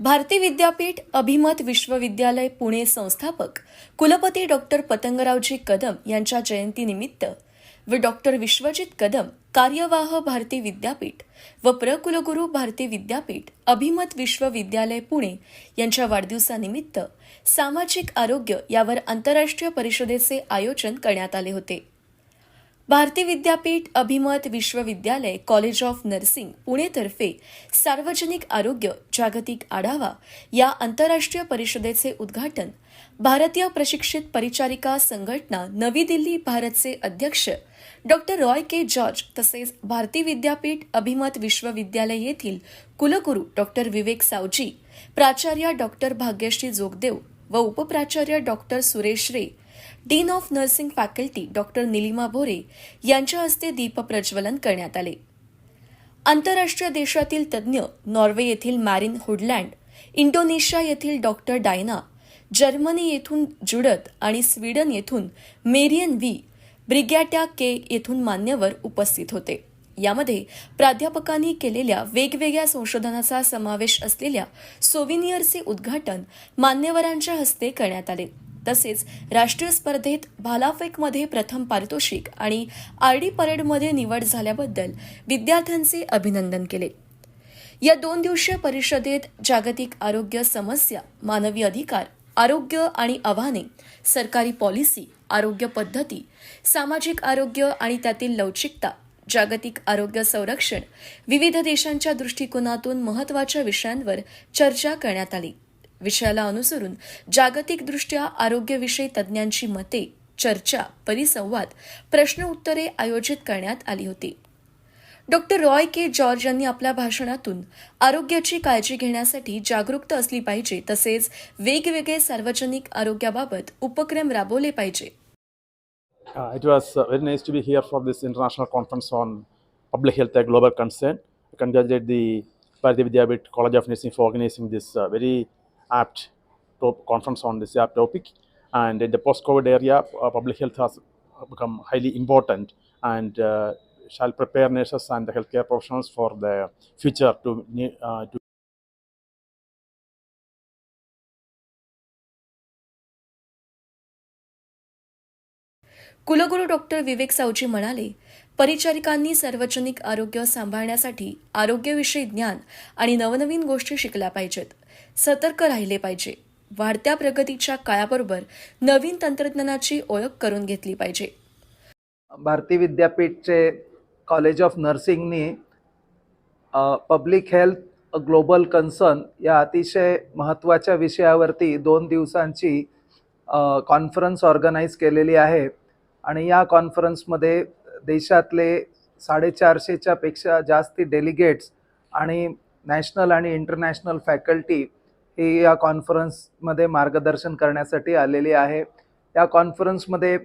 भारती विद्यापीठ अभिमत विश्वविद्यालय पुणे संस्थापक कुलपती डॉक्टर पतंगरावजी कदम यांच्या जयंतीनिमित्त व डॉक्टर विश्वजित कदम कार्यवाह भारती विद्यापीठ व प्रकुलगुरू भारती विद्यापीठ अभिमत विश्वविद्यालय पुणे यांच्या वाढदिवसानिमित्त सामाजिक आरोग्य यावर आंतरराष्ट्रीय परिषदेचे आयोजन करण्यात आले होते. भारती विद्यापीठ अभिमत विश्वविद्यालय कॉलेज ऑफ नर्सिंग पुणेतर्फे सार्वजनिक आरोग्य जागतिक आढावा या आंतरराष्ट्रीय परिषदेचे उद्घाटन भारतीय प्रशिक्षित परिचारिका संघटना नवी दिल्ली भारतचे अध्यक्ष डॉक्टर रॉय के जॉर्ज तसेच भारती विद्यापीठ अभिमत विश्वविद्यालय येथील कुलगुरू डॉक्टर विवेक सावजी प्राचार्य डॉक्टर भाग्यश्री जोगदेव व उपप्राचार्य doctor Suresh Re dean of nursing faculty doctor Nilima Bhore यांच्या हस्ते दीपप्रज्वलन करण्यात आले. आंतरराष्ट्रीय देशातील तज्ज्ञ नॉर्वे येथील मॅरिन हुडलँड इंडोनेशिया येथील डॉक्टर डायना जर्मनी येथून जुडत आणि स्वीडन येथून मेरियन व्ही ब्रिगॅट्या के येथून मान्यवर उपस्थित होते. यामध्ये प्राध्यापकांनी केलेल्या वेगवेगळ्या संशोधनाचा समावेश असलेल्या सोविनियरचे उद्घाटन मान्यवरांच्या हस्ते करण्यात आले. तसेच राष्ट्रीय स्पर्धेत भालाफेकमध्ये प्रथम पारितोषिक आणि आरडी परेडमध्ये निवड झाल्याबद्दल विद्यार्थ्यांचे अभिनंदन केले. या दोन दिवसीय परिषदेत जागतिक आरोग्य समस्या मानवी अधिकार आरोग्य आणि आव्हाने सरकारी पॉलिसी आरोग्य पद्धती सामाजिक आरोग्य आणि त्यातील लवचिकता जागतिक आरोग्य संरक्षण विविध देशांच्या दृष्टिकोनातून महत्त्वाच्या विषयांवर चर्चा करण्यात आली. विषयाला अनुसरून जागतिकदृष्ट्या आरोग्यविषयी तज्ज्ञांची मते चर्चा परिसंवाद प्रश्न उत्तरे आयोजित करण्यात आली होती. डॉक्टर रॉय के जॉर्ज यांनी आपल्या भाषणातून आरोग्याची काळजी घेण्यासाठी जागरूकता असली पाहिजे तसेच वेगवेगळे सार्वजनिक आरोग्याबाबत उपक्रम राबवले पाहिजे. It was very nice to be here for this international conference on public health global concern the Bharati Vidyapeeth college of nursing for organising this very apt top conference on this apt topic. And in the post-COVID area, uh, public health has become highly important and uh, shall prepare nurses and the healthcare professionals for the future to, uh, to कुलगुरू doctor Vivek Savji म्हणाले परिचारिकांनी सार्वजनिक आरोग्य सांभाळण्यासाठी आरोग्यविषयी ज्ञान आणि नवनवीन गोष्टी शिकल्या पाहिजेत सतर्क राहिले पाहिजे. वाढत्या प्रगतीच्या काळाबरोबर नवीन तंत्रज्ञानाची ओळख करून घेतली पाहिजे. भारती विद्यापीठचे कॉलेज ऑफ नर्सिंगनी पब्लिक हेल्थ ग्लोबल कन्सर्न या अतिशय महत्त्वाच्या विषयावरती दोन दिवसांची कॉन्फरन्स ऑर्गनाईज केलेली आहे. आणि या कॉन्फरन्समध्ये देशातले साडेचारशेच्या पेक्षा जास्ती डेलिगेट्स आणि नॅशनल आणि इंटरनॅशनल फॅकल्टी ही या कॉन्फरन्समध्ये मार्गदर्शन करण्यासाठी आलेली आहे. या कॉन्फरन्समध्ये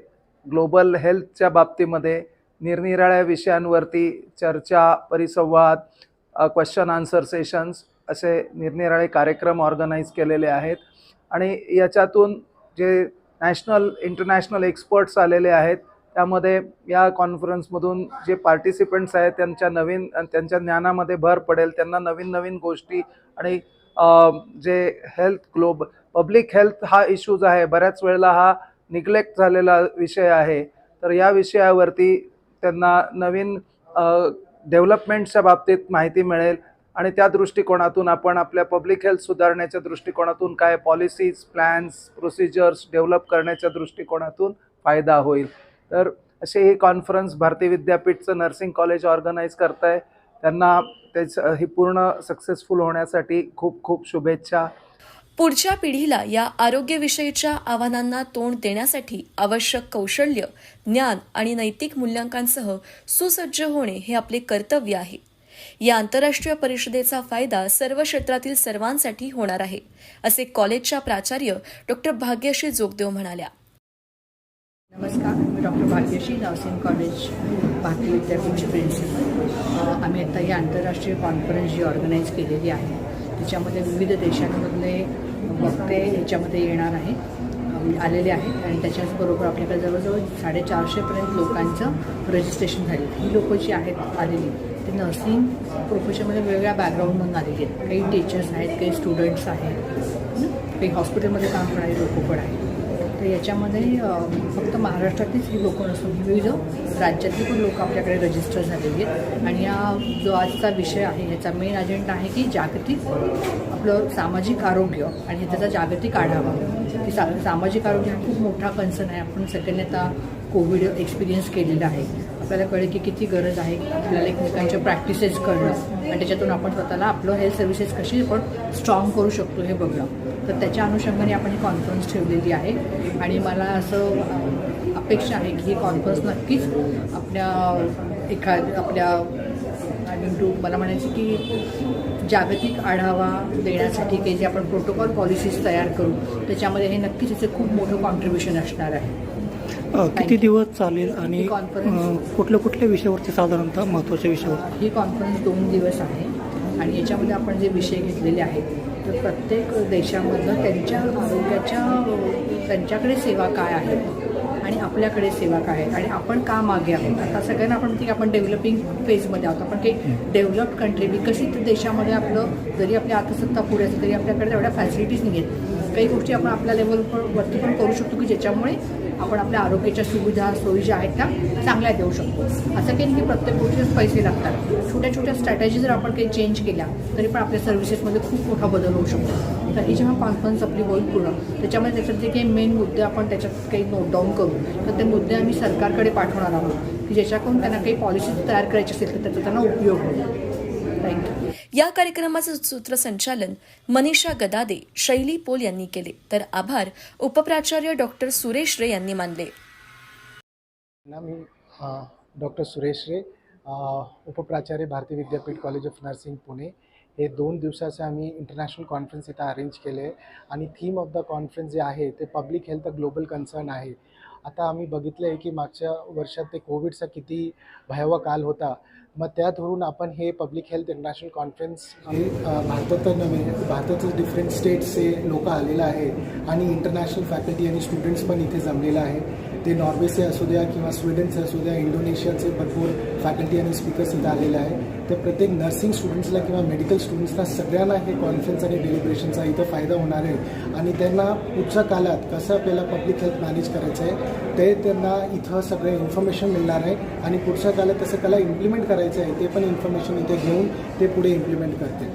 ग्लोबल हेल्थच्या बाबतीमध्ये निरनिराळ्या विषयांवरती चर्चा परिसंवाद क्वेश्चन आन्सर सेशन्स असे निरनिराळे कार्यक्रम ऑर्गनाईज केलेले आहेत. आणि याच्यातून जे नॅशनल इंटरनॅशनल एक्सपर्ट्स आलेले आहेत त्यामध्ये या कॉन्फरन्समधून जे पार्टिसिपंट्स आहेत त्यांच्या नवीन त्यांच्या ज्ञानामध्ये भर पडेल त्यांना नवीन नवीन गोष्टी आणि जे हेल्थ ग्लोब पब्लिक हेल्थ हा इश्यूज आहे. बऱ्याच वेळेला हा निग्लेक्ट झालेला विषय आहे. तर या विषयावरती त्यांना नवीन डेव्हलपमेंटच्या बाबतीत माहिती मिळेल आणि त्या दृष्टिकोनातून आपण आपल्या पब्लिक हेल्थ सुधारण्याच्या दृष्टिकोनातून काय पॉलिसीज प्लॅन्स प्रोसिजर्स डेव्हलप करण्याच्या दृष्टिकोनातून फायदा होईल. तर असे हे कॉन्फरन्स भारती विद्यापीठचं नर्सिंग कॉलेज ऑर्गनाईज करत आहे त्यांना त्याच हे पूर्ण सक्सेसफुल होण्यासाठी खूप खूप शुभेच्छा. पुढच्या पिढीला या आरोग्यविषयीच्या आव्हानांना तोंड देण्यासाठी आवश्यक कौशल्य ज्ञान आणि नैतिक मूल्यांकांसह सुसज्ज होणे हे आपले कर्तव्य आहे. या आंतरराष्ट्रीय परिषदेचा फायदा सर्व क्षेत्रातील सर्वांसाठी होणार आहे असे कॉलेजच्या प्राचार्य डॉक्टर भाग्यश्री जोगदेव म्हणाल्या. नमस्कार मी doctor Bhagyashree nursing college Bharati विद्यापीठची principal. आम्ही आता ही आंतरराष्ट्रीय कॉन्फरन्स जी ऑर्गनाईज केलेली आहे त्याच्यामध्ये विविध देशांमधले वक्ते याच्यामध्ये येणार आहे आलेले आहेत आणि त्याच्याचबरोबर आपल्याकडे जवळजवळ साडेचारशेपर्यंत लोकांचं रजिस्ट्रेशन झाले ही लोकं जी आहेत आलेली ते नर्सिंग प्रोफेशनमध्ये वेगवेगळ्या बॅकग्राऊंडमधून आलेले आहेत. काही टीचर्स आहेत काही स्टुडंट्स आहेत. काही हॉस्पिटलमध्ये काम करणारे लोक पण आहेत. तर याच्यामध्ये फक्त महाराष्ट्रातलीच ही लोकं नसून विविध राज्यातली पण लोक आपल्याकडे रजिस्टर झालेली आहेत. आणि हा जो आजचा विषय आहे याचा मेन अजेंडा आहे की जागतिक आपलं सामाजिक आरोग्य आणि त्याचा जागतिक आढावा. की सा सामाजिक आरोग्य हा खूप मोठा कन्सर्न आहे. आपण सगळ्यांनी आता कोविड एक्सपिरियन्स केलेला आहे. आपल्याला कळेल की किती गरज आहे आपल्याला एकमेकांच्या प्रॅक्टिसेस करणं. आणि त्याच्यातून आपण स्वतःला आपलं हेल्थ सर्व्हिसेस कशी आपण स्ट्रॉंग करू शकतो हे बघणं. तर त्याच्या अनुषंगाने आपण ही कॉन्फरन्स ठेवलेली आहे. आणि मला असं अपेक्षा आहे की ही कॉन्फरन्स नक्कीच आपल्या एखाद आपल्या आय मीन टू मला म्हणायचं की जागतिक आढावा देण्यासाठी काही जे आपण प्रोटोकॉल पॉलिसीज तयार करू त्याच्यामध्ये हे नक्कीच याचं खूप मोठं कॉन्ट्रीब्युशन असणार आहे. किती दिवस चालेल आणि कुठल्या कुठल्या विषयावरती साधारणतः महत्त्वाच्या विषयावर? ही कॉन्फरन्स दोन दिवस आहे. आणि याच्यामध्ये आपण जे विषय घेतलेले आहेत तर प्रत्येक देशामधलं त्यांच्या आरोग्याच्या त्यांच्याकडे सेवा काय आहेत आणि आपल्याकडे सेवा काय आहेत आणि आपण का मागे आहोत? आता सगळ्यांना आपण म्हणते की आपण डेव्हलपिंग फेजमध्ये आहोत. आपण काही डेव्हलप्ड कंट्री विकसित देशामध्ये आपलं जरी आपली आत्मसत्ता पुढे असेल तरी आपल्याकडे तेवढ्या फॅसिलिटीज नाही आहेत काही गोष्टी आपण आपल्या लेवलवर वरती पण करू शकतो की ज्याच्यामुळे आपण आपल्या आरोग्याच्या सुविधा सोयी ज्या आहेत त्या चांगल्या देऊ शकतो. असं काही नाही की प्रत्येक गोष्टीच पैसे लागतात. छोट्या छोट्या स्ट्रॅटेजी जर आपण काही चेंज केल्या तरी पण आपल्या सर्व्हिसेसमध्ये खूप मोठा बदल होऊ शकतो. तर ही जेव्हा कॉन्फरन्स आपली होईल पूर्ण त्याच्यामध्ये त्याच्यात जे काही मेन मुद्दे आपण त्याच्यात काही नोट डाऊन करू तर ते मुद्दे आम्ही सरकारकडे पाठवणार आहोत की ज्याच्याकडून त्यांना काही पॉलिसीज तयार करायची असेल तर त्याचा त्यांना उपयोग होईल. थँक्यू या कार्यक्रमाचं सूत्रसंचालन मनीषा गदादे शैली पोल यांनी केले. तर आभार उपप्राचार्य डॉक्टर सुरेश रे यांनी मानले. ना मी डॉक्टर सुरेश रे. उपप्राचार्य भारतीय विद्यापीठ कॉलेज ऑफ नर्सिंग पुणे. हे दोन दिवसाचं आम्ही इंटरनॅशनल कॉन्फरन्स इथं अरेंज केले आहे आणि थीम ऑफ द कॉन्फरन्स जे आहे ते पब्लिक हेल्थ ग्लोबल कन्सर्न आहे. आता आम्ही बघितलं आहे की मागच्या वर्षात ते कोविडचा किती भयावह काल होता. मग त्या धरून आपण हे पब्लिक हेल्थ इंटरनॅशनल कॉन्फरन्स आणि भारतात तर नव्हे म्हणजे भारताचं डिफरंट स्टेट्सचे लोक आलेलं आहे आणि इंटरनॅशनल फॅकल्टी आणि स्टुडंट्स पण इथे जमलेलं आहे. ते नॉर्वेचे असू द्या किंवा स्वीडनचे असू द्या इंडोनेशियाचे भरपूर फॅकल्टी आणि स्पीकर्स इथं आलेले आहे तर प्रत्येक नर्सिंग स्टुडंट्सला किंवा मेडिकल स्टुडंट्सला सगळ्यांना हे कॉन्फरन्स आणि डेलिब्रेशनचा इथं फायदा होणार आहे. आणि त्यांना पुढच्या काळात कसं आपल्याला पब्लिक हेल्थ मॅनेज करायचं आहे ते त्यांना इथं सगळे इन्फॉर्मेशन मिळणार आहे. आणि पुढच्या काळात तसं कला इम्प्लिमेंट करायचं आहे ते पण इन्फॉर्मेशन इथे घेऊन ते पुढे इम्प्लिमेंट करते